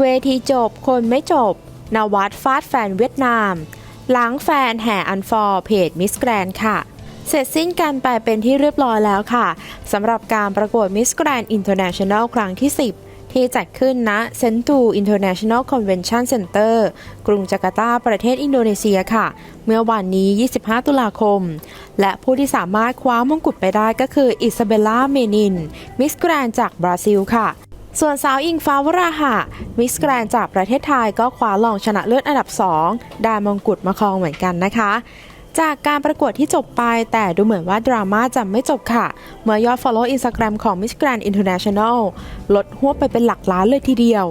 เวทีจบคนไม่จบ นวัดฟาดแฟนเวียดนาม หลังแฟนแห่อันฟอร์เพจมิสแกรนค่ะ เสร็จสิ้นกันไปเป็นที่เรียบร้อยแล้วค่ะสำหรับการประกวด Miss Grand International ครั้งที่ 10ที่จัดขึ้นณเซนตู International Convention Center กรุงจาการ์ตา ประเทศอินโดนีเซียค่ะ เมื่อวันนี้ 25 ตุลาคม และผู้ที่สามารถคว้ามงกุฎไปได้ก็คืออิซาเบลล่า เมนิน มิสแกรนจากบราซิลค่ะ ส่วนสาวอิงฟ้าวราหะมิสแกรนจากประเทศไทยก็คว้ารองชนะเลิศอันดับ 2 ได้มงกุฎมาครองเหมือนกันนะคะ จากการประกวดที่จบไปแต่ดูเหมือนว่าดราม่าจะไม่จบค่ะ เมื่อยอด Follow Instagram ของ Miss Grand International ลดหัวไปเป็นหลักล้านเลยทีเดียว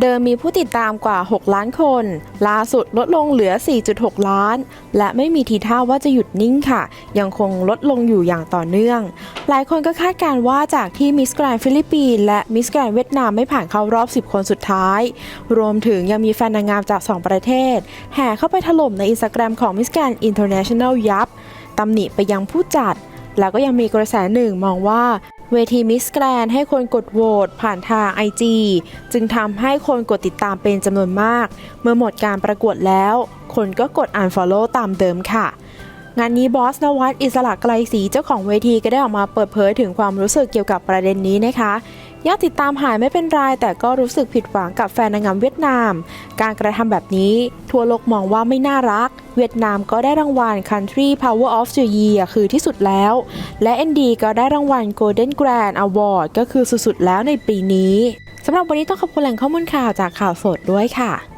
เดิมมีผู้ติดตามกว่า 6 ล้านคน ล่าสุดลดลงเหลือ 4.6 ล้าน และไม่มีทีท่าว่าจะหยุดนิ่งค่ะ ยังคงลดลงอยู่อย่างต่อเนื่อง หลายคนก็คาดการณ์ว่าจากที่มิสแกรนฟิลิปปินส์และมิสแกรนเวียดนามไม่ผ่านเข้ารอบ 10 คนสุดท้าย รวมถึงยังมีแฟนนางงามจาก 2 ประเทศ แห่เข้าไปถล่มในอินสตาแกรมของมิสแกรนอินเตอร์เนชั่นแนลยับตำหนิไปยังผู้จัด แล้วก็ยังมีกระแสหนึ่งมองว่า เวทีมิสแกรนให้คนกดโหวตผ่านทาง IG จึงทำให้คนกดติดตามเป็นจำนวนมาก เมื่อหมดการประกวดแล้ว คนก็กด unfollow ตามเดิมค่ะงานนี้บอสนวัตอิสระไกลศรีเจ้าของเวทีก็ได้ออกมาเปิดเผยถึงความรู้สึกเกี่ยวกับประเด็นนี้นะคะ ยอดติดตามหายไม่เป็นไรแต่ก็รู้สึกผิดหวังกับแฟนนางงามเวียดนาม การกระทำแบบนี้ ทั่วโลกมองว่าไม่น่ารัก เวียดนามก็ได้รางวัล Country Power of the Year คือที่สุดแล้ว และ ND ก็ได้รางวัล Golden Grand Award ก็คือสุดๆแล้วในปีนี้สำหรับวันนี้ต้องขอบคุณแหล่งข้อมูลข่าวจากข่าวสดด้วยค่ะ